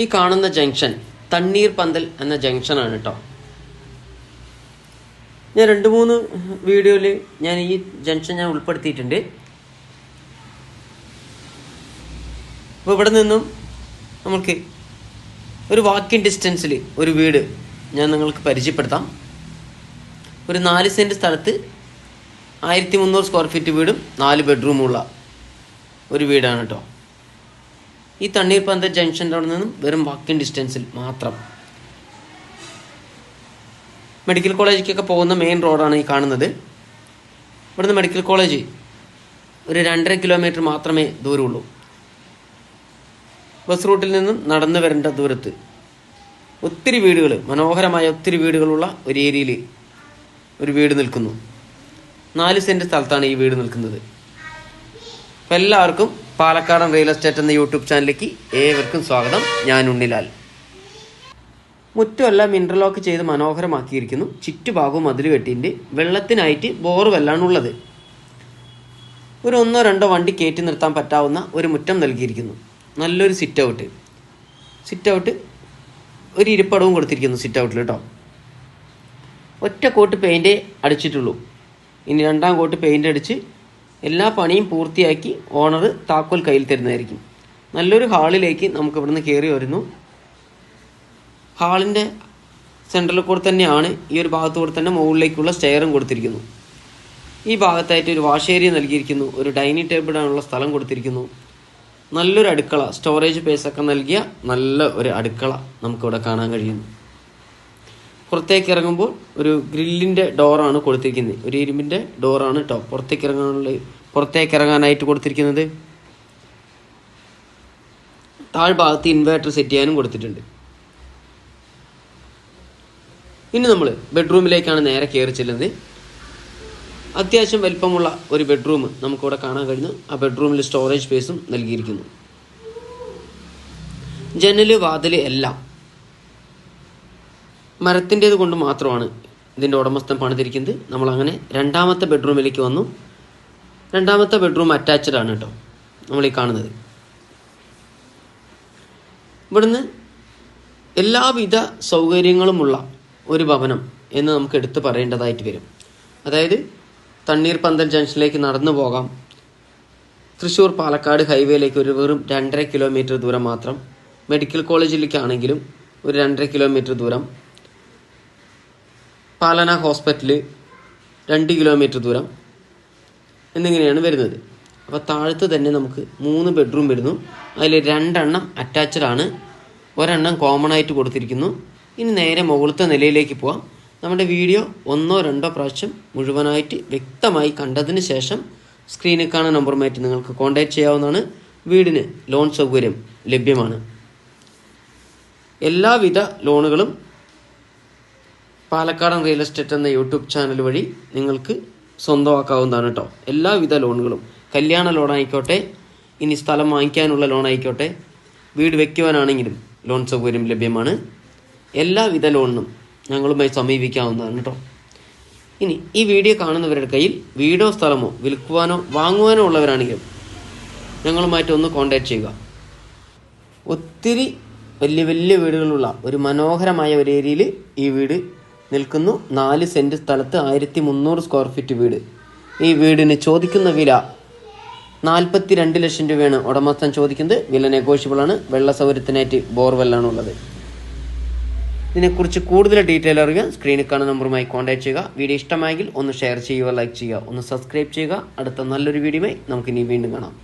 ഈ കാണുന്ന ജംഗ്ഷൻ തണ്ണീർ പന്തൽ എന്ന ജംഗ്ഷനാണ് കേട്ടോ ഞാൻ രണ്ട് മൂന്ന് വീഡിയോയിൽ ഞാൻ ഈ ജംഗ്ഷൻ ഞാൻ ഉൾപ്പെടുത്തിയിട്ടുണ്ട്. അപ്പോൾ ഇവിടെ നിന്നും നമുക്ക് ഒരു വാക്കിംഗ് ഡിസ്റ്റൻസിൽ ഒരു വീട് ഞാൻ നിങ്ങൾക്ക് പരിചയപ്പെടുത്താം. ഒരു നാല് സെന്റ് സ്ഥലത്ത് ആയിരത്തി മുന്നൂറ് സ്ക്വയർ ഫീറ്റ് വീടും നാല് ബെഡ്റൂമുള്ള ഒരു വീടാണ് കേട്ടോ ഈ തണ്ണീർപ്പന്ത ജംഗ്ഷന്റെ അവിടെ നിന്നും വെറും വാക്കിംഗ് ഡിസ്റ്റൻസിൽ മാത്രം. മെഡിക്കൽ കോളേജിലേക്കൊക്കെ പോകുന്ന മെയിൻ റോഡാണ് ഈ കാണുന്നത്. ഇവിടുന്ന് മെഡിക്കൽ കോളേജ് ഒരു രണ്ടര കിലോമീറ്റർ മാത്രമേ ദൂരമുള്ളൂ. ബസ് റൂട്ടിൽ നിന്നും നടന്നു വരേണ്ട ദൂരത്ത്. ഒത്തിരി വീടുകൾ മനോഹരമായ ഒത്തിരി വീടുകളുള്ള ഒരു ഏരിയയിൽ ഒരു വീട് നിൽക്കുന്നു. നാല് സെന്റ് സ്ഥലത്താണ് ഈ വീട് നിൽക്കുന്നത്. അപ്പം എല്ലാവർക്കും പാലക്കാടൻ റിയൽ എസ്റ്റേറ്റ് എന്ന യൂട്യൂബ് ചാനലിലേക്ക് ഏവർക്കും സ്വാഗതം. ഞാൻ ഉണ്ണിലാൽ. മുറ്റമെല്ലാം ഇന്റർലോക്ക് ചെയ്ത് മനോഹരമാക്കിയിരിക്കുന്നു. ചുറ്റുഭാഗവും മതിൽ കെട്ടിന്റെ വെള്ളത്തിനായിട്ട് ബോർവെല്ലാണുള്ളത് ഒരു ഒന്നോ രണ്ടോ വണ്ടി കയറ്റി നിർത്താൻ പറ്റാവുന്ന ഒരു മുറ്റം നൽകിയിരിക്കുന്നു. നല്ലൊരു സിറ്റ് ഔട്ട് സിറ്റ് ഔട്ട് ഒരു ഇരിപ്പടവും കൊടുത്തിരിക്കുന്നു സിറ്റ് ഔട്ടിൽ കേട്ടോ ഒറ്റ കോട്ട് പെയിന്റേ അടിച്ചിട്ടുള്ളൂ. ഇനി രണ്ടാം കോട്ട് പെയിന്റ് അടിച്ച് എല്ലാ പണിയും പൂർത്തിയാക്കി ഓണർ താക്കോൽ കയ്യിൽ തരുന്നതായിരിക്കും. നല്ലൊരു ഹാളിലേക്ക് നമുക്ക് ഇവിടുന്ന് കയറി വരുന്നു. ഹാളിന്റെ സെൻട്രലിൽ കൂടെ തന്നെയാണ് ഈ ഒരു ഭാഗത്തു കൂടെ തന്നെ മുകളിലേക്കുള്ള സ്റ്റെയറും കൊടുത്തിരിക്കുന്നു. ഈ ഭാഗത്തായിട്ട് ഒരു വാഷ് ഏരിയ നൽകിയിരിക്കുന്നു. ഒരു ഡൈനിങ് ടേബിൾ ആണുള്ള സ്ഥലം കൊടുത്തിരിക്കുന്നു. നല്ലൊരു അടുക്കള സ്റ്റോറേജ് സ്പേസ് ഒക്കെ നൽകിയ നല്ല ഒരു അടുക്കള നമുക്കിവിടെ കാണാൻ കഴിയുന്നു. പുറത്തേക്ക് ഇറങ്ങുമ്പോൾ ഒരു ഗ്രില്ലിന്റെ ഡോറാണ് കൊടുത്തിരിക്കുന്നത്. ഒരു ഇരുമ്പിന്റെ ഡോറാണ് കേട്ടോ പുറത്തേക്ക് ഇറങ്ങാനുള്ള പുറത്തേക്ക് ഇറങ്ങാനായിട്ട് കൊടുത്തിരിക്കുന്നത്. താഴ്ഭാഗത്ത് ഇൻവേർട്ടർ സെറ്റ് ചെയ്യാനും കൊടുത്തിട്ടുണ്ട്. ഇനി നമ്മൾ ബെഡ്റൂമിലേക്കാണ് നേരെ കയറി ചെല്ലുന്നത്. അത്യാവശ്യം വലിപ്പമുള്ള ഒരു ബെഡ്റൂം നമുക്കിവിടെ കാണാൻ കഴിഞ്ഞു ആ ബെഡ്റൂമിൽ സ്റ്റോറേജ് സ്പേസും നൽകിയിരിക്കുന്നു. ജനൽ വാതിൽ എല്ലാം മരത്തിന്റേത് കൊണ്ട് മാത്രമാണ് ഇതിന്റെ ഉടമസ്ഥൻ പണിതിരിക്കുന്നത്. നമ്മളങ്ങനെ രണ്ടാമത്തെ ബെഡ്റൂമിലേക്ക് വന്നു. രണ്ടാമത്തെ ബെഡ്റൂം അറ്റാച്ച്ഡ് ആണ് കേട്ടോ. നമ്മൾ ഈ കാണുന്നത്. ഇവിടുന്ന് എല്ലാവിധ സൗകര്യങ്ങളുമുള്ള ഒരു ഭവനം എന്ന് നമുക്ക് എടുത്തു പറയേണ്ടതായിട്ട് വരും. അതായത് തണ്ണീർ പന്തൽ ജംഗ്ഷനിലേക്ക് നടന്നു പോകാം. തൃശ്ശൂർ പാലക്കാട് ഹൈവേയിലേക്ക് ഒരു വെറും രണ്ടര കിലോമീറ്റർ ദൂരം മാത്രം. മെഡിക്കൽ കോളേജിലേക്കാണെങ്കിലും ഒരു രണ്ടര കിലോമീറ്റർ ദൂരം. പാലന ഹോസ്പിറ്റൽ രണ്ട് കിലോമീറ്റർ ദൂരം എന്നിങ്ങനെയാണ് വരുന്നത്. അപ്പോൾ താഴത്ത് തന്നെ നമുക്ക് മൂന്ന് ബെഡ്റൂം വരുന്നു. അതിൽ രണ്ടെണ്ണം അറ്റാച്ച്ഡ് ആണ്. ഒരെണ്ണം കോമൺ ആയിട്ട് കൊടുത്തിരിക്കുന്നു. ഇനി നേരെ മുകളിലത്തെ നിലയിലേക്ക് പോവാം. നമ്മുടെ വീഡിയോ ഒന്നോ രണ്ടോ പ്രാവശ്യം മുഴുവനായിട്ട് വ്യക്തമായി കണ്ടതിന് ശേഷം സ്ക്രീനിൽ കാണുന്ന നമ്പറുമായിട്ട് നിങ്ങൾക്ക് കോൺടാക്റ്റ് ചെയ്യാവുന്നതാണ്. വീടിന് ലോൺ സൗകര്യം ലഭ്യമാണ്. എല്ലാവിധ ലോണുകളും പാലക്കാടൻ റിയൽ എസ്റ്റേറ്റ് എന്ന യൂട്യൂബ് ചാനൽ വഴി നിങ്ങൾക്ക് സ്വന്തമാക്കാവുന്നതാണ് കേട്ടോ എല്ലാവിധ ലോണുകളും കല്യാണ ലോൺ ആയിക്കോട്ടെ ഇനി സ്ഥലം വാങ്ങിക്കാനുള്ള ലോൺ ആയിക്കോട്ടെ വീട് വയ്ക്കുവാനാണെങ്കിലും ലോൺ സൗകര്യം ലഭ്യമാണ്. എല്ലാവിധ ലോണിനും ഞങ്ങളുമായി സമീപിക്കാവുന്നതാണ് കേട്ടോ ഇനി ഈ വീഡിയോ കാണുന്നവരുടെ കയ്യിൽ വീടോ സ്ഥലമോ വിൽക്കുവാനോ വാങ്ങുവാനോ ഉള്ളവരാണെങ്കിലും ഞങ്ങളുമായിട്ട് ഒന്ന് കോൺടാക്ട് ചെയ്യുക. ഒത്തിരി വലിയ വലിയ വീടുകളുള്ള ഒരു മനോഹരമായ ഒരു ഏരിയയിൽ ഈ വീട് നിൽക്കുന്നു. നാല് സെന്റ് സ്ഥലത്ത് ആയിരത്തി മുന്നൂറ് സ്ക്വയർ ഫീറ്റ് വീട്. ഈ വീടിന് ചോദിക്കുന്ന വില നാൽപ്പത്തി രണ്ട് ലക്ഷം രൂപയാണ്. ഉടമസ്ഥൻ ചോദിക്കുന്നത് വില നെഗോഷ്യബിൾ ആണ്. വെള്ള സൗകര്യത്തിനായിട്ട് ബോർവെല്ലാണ് ഉള്ളത്. ഇതിനെക്കുറിച്ച് കൂടുതൽ ഡീറ്റെയിൽ അറിയാൻ സ്ക്രീനിൽ കാണുന്ന നമ്പറുമായി കോൺടാക്ട് ചെയ്യുക. വീഡിയോ ഇഷ്ടമായെങ്കിൽ ഒന്ന് ഷെയർ ചെയ്യുക ലൈക്ക് ചെയ്യുക ഒന്ന് സബ്സ്ക്രൈബ് ചെയ്യുക. അടുത്ത നല്ലൊരു വീഡിയോയുമായി നമുക്ക് ഇനി വീണ്ടും കാണാം.